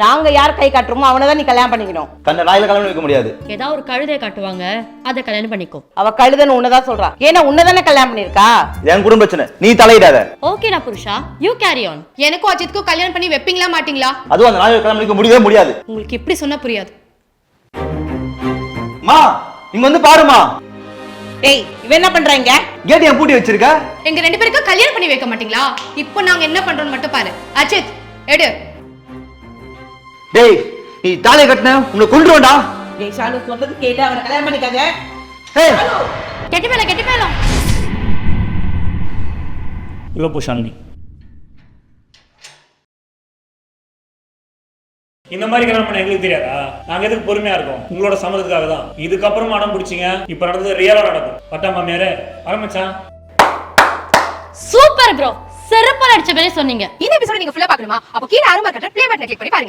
நாங்க யார் கை காட்டுறோமோ அவனை தான் நீ கல்யாணம் பண்ணிக்கணும். கண்ண நாயில கல்யாணம் வைக்க முடியாது. ஏதாவது ஒரு கழுதையை காட்டுவாங்க அதை கல்யாணம் பண்ணிக்கோ. அவ கழுதன்னு உன்னதான் சொல்றா. ஏன்னா உன்னதானே கல்யாணம் பண்ணிருக்கா என் குடும்ப பிரச்சனை. நீ தலையிடாத. ஓகேடா புருஷா யூ கேரி ஆன் எனக்கும் அஜித்துக்கும் கல்யாணம் பண்ணி வைப்பீங்களா மாட்டீங்களா? அதுவும் அந்த நாயில கல்யாணம் பண்ணிக்க முடியவே முடியாது. உங்களுக்கு எப்படி சொன்னா புரியாது. மா இங்க வந்து பாருமா. டேய் இவன் என்ன பண்றாங்க? கேட் ஏன் பூட்டி வச்சிருக்க? எங்க ரெண்டு பேருக்கும் கல்யாணம் பண்ணி வைக்க மாட்டீங்களா? இப்போ நாங்க என்ன பண்றோம்னு மட்டும் பாரு. அஜித் எடு. டேய் நீ தாலியை கட்டின உன்னை கொண்டுருவேன்டா டேய் ஷாலு சொல்றது கேட்டு அவனை கல்யாணம் பண்ணிக்காத. ஏய் கெட்டி மேல கெட்டி மேலம் இவ்வளோ போ ஷாலினி. இந்த மாதிரி கல்யாணம் பண்ண எங்களுக்கு தெரியாதா? நாங்க எதுக்கு பொறுமையா இருக்கோம்? உங்களோட சம்மதத்துக்காக தான். இதுக்கப்புறம் அடம் பிடிச்சிங்க. இப்ப நடந்தது ரியலா நடக்கும். பட்டா மாமியாரே ஆரம்பிச்சான் சூப்பர் ப்ரோ செருப்பால் அடிச்ச மாதிரி சொன்னீங்க. இந்த எபிசோட நீங்க ஃபுல்லா பார்க்கணுமா? அப்போ கீழ ஆரம்ப கட்ட ப்ளே பட்டனை கிளிக் பண்ணி பாருங்க.